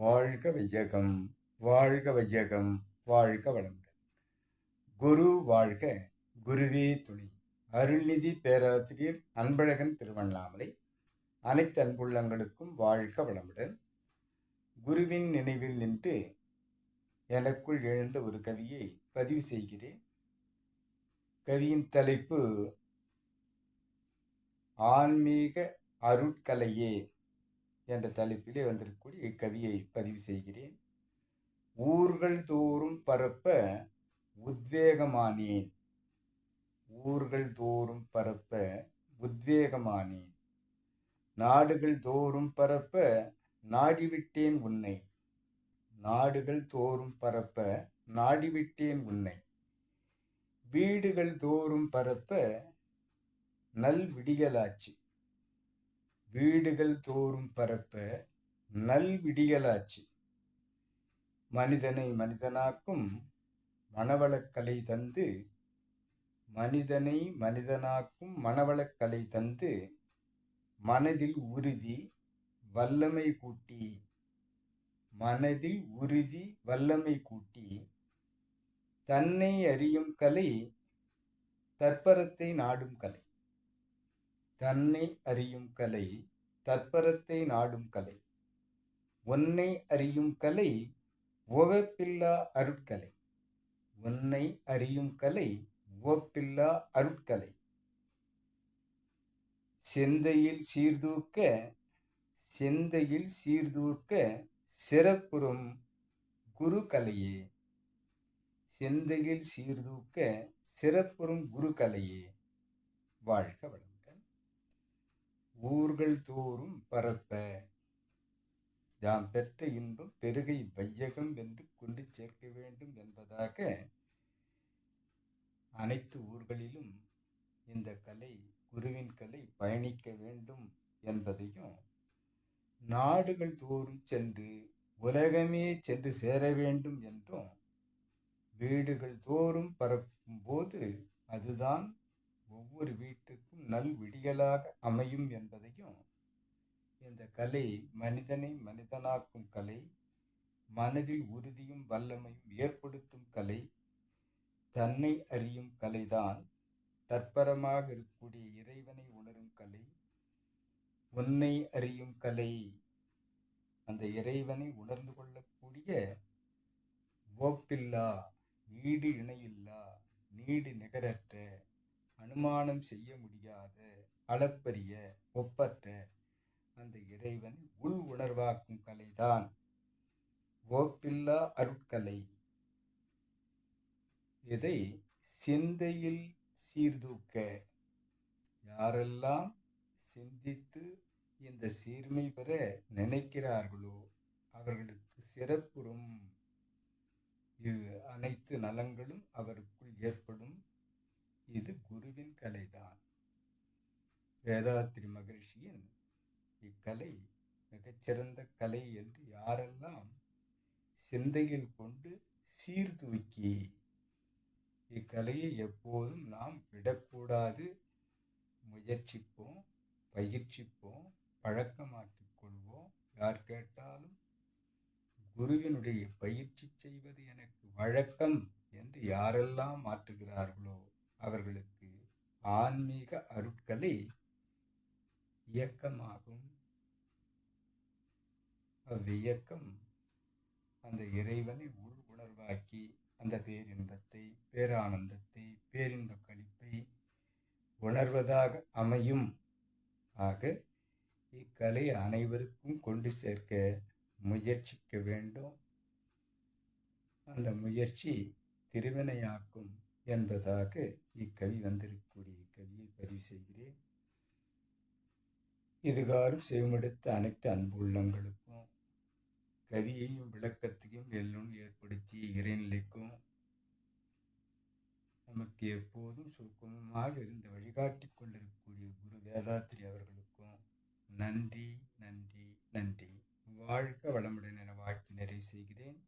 வாழ்க வையகம் வாழ்க வையகம் வாழ்க வளமுடன். குரு வாழ்க குருவே துணை. அருள்நிதி பேராசிரியர் அன்பழகன் திருவண்ணாமலை. அனைத்து அன்புள்ளங்களுக்கும் வாழ்க வளமுடன். குருவின் நினைவில் நின்று எனக்குள் எழுந்த ஒரு கவியை பதிவு செய்கிறேன். கவியின் தலைப்பு ஆன்மீக அருட்கலையே என்ற தலைப்பிலே வந்திருக்கக்கூடிய இக்கவியை பதிவு செய்கிறேன். ஊர்கள் தோறும் பரப்ப உத்வேகமானேன். ஊர்கள் தோறும் பரப்ப உத்வேகமானேன். நாடுகள் தோறும் பரப்ப நாடிவிட்டேன் உன்னை. நாடுகள் தோறும் பரப்ப நாடிவிட்டேன் உன்னை. வீடுகள் தோறும் பரப்ப நல் விடியலாச்சு வீடுகள் தோறும் பரப்ப நல்விடிகளாச்சு மனிதனை மனிதனாக்கும் மணவளக்கலை தந்து மனிதனை மனிதனாக்கும் மணவளக்கலை தந்து மனதில் உறுதி வல்லமை கூட்டி மனதில் உறுதி வல்லமை கூட்டி தன்னை அறியும் கலை தற்பரத்தை நாடும் கலை. தன்னை அறியும் கலை தற்பரத்தை நாடும் கலை. உன்னை அறியும் கலை உவப்பில்லா அருட்கலை. உன்னை அறியும் கலை உவப்பில்லா அருட்கலை. செந்தையில் சீர்தூக்க செந்தையில் சீர்தூக்க சிறப்புறும் குரு கலையே செந்தையில் சீர்தூக்க சிறப்புறும் குரு கலையே வாழ்க வளம் ஊர்கள் தோறும் பரப்ப. யாம் பெற்ற இன்பம் பெருகை வையகம் என்று கொண்டு சேர்க்க வேண்டும் என்பதாக அனைத்து ஊர்களிலும் இந்த கலை குருவின் கலை பயணிக்க வேண்டும் என்பதையும் நாடுகள் தோறும் சென்று உலகமே சென்று சேர வேண்டும் என்றும் வீடுகள் தோறும் பரப்பும் போது அதுதான் ஒவ்வொரு வீட்டுக்கும் நல் விடியலாக அமையும் என்பதையும் இந்த கலை மனிதனை மனிதனாக்கும் கலை மனதில் உறுதியும் வல்லமையும் ஏற்படுத்தும் கலை தன்னை அறியும் கலைதான் தற்பரமாக இருக்கக்கூடிய இறைவனை உணரும் கலை உன்னை அறியும் கலை அந்த இறைவனை உணர்ந்து கொள்ளக்கூடிய ஓப்பில்லா ஈடு இணையில்லா நீடு நிகரற்ற அனுமானம் செய்ய முடியாத அளப்பரிய ஒப்பற்ற அந்த இறைவன் உள் உணர்வாக்கும் கலைதான். ஓப்பில்லா அருட்கலை. இதை சிந்தையில் சீர்தூக்க? யாரெல்லாம் சிந்தித்து இந்த சீர்மை பெற நினைக்கிறார்களோ அவர்களுக்கு சிறப்புறும். அனைத்து நலங்களும் அவருக்குள் ஏற்படும். இது குருவின் கலைதான். வேதாத்ரி மகிழ்ச்சியின் இக்கலை மிகச்சிறந்த கலை என்று யாரெல்லாம் சிந்தையில் கொண்டு சீர்தூக்கி இக்கலையை எப்போதும் நாம் விடக்கூடாது. முயற்சிப்போம் பயிற்சிப்போம் பழக்கமாக்கிக் கொள்வோம். யார் கேட்டாலும் குருவினுடைய பயிற்சி செய்வது எனக்கு வழக்கம் என்று யாரெல்லாம் மாற்றுகிறார்களோ அவர்களுக்கு ஆன்மீக அருட்களை இயக்கமாகும். அவ்வியக்கம் அந்த இறைவனை உள் உணர்வாக்கி அந்த பேரின்பத்தை பேரானந்தத்தை பேரின்ப கழிப்பை உணர்வதாக அமையும். ஆக இக்கலை அனைவருக்கும் கொண்டு சேர்க்க முயற்சிக்க வேண்டும். அந்த முயற்சி திருவினையாக்கும் என்பதாக இக்கவி வந்திருக்கக்கூடிய இக்கவியை பதிவு செய்கிறேன். இதுகாரும் செவமெடுத்த அனைத்து அன்பு உள்ளங்களுக்கும் கவியையும் விளக்கத்தையும் எல்லும் ஏற்படுத்தி இறைநிலைக்கும் நமக்கு எப்போதும் சுருக்கமாக இருந்து வழிகாட்டி கொண்டிருக்கக்கூடிய குரு வேதாத்திரி அவர்களுக்கும் நன்றி நன்றி நன்றி. வாழ்க வளமுடன் என வாழ்த்து நிறைவு செய்கிறேன்.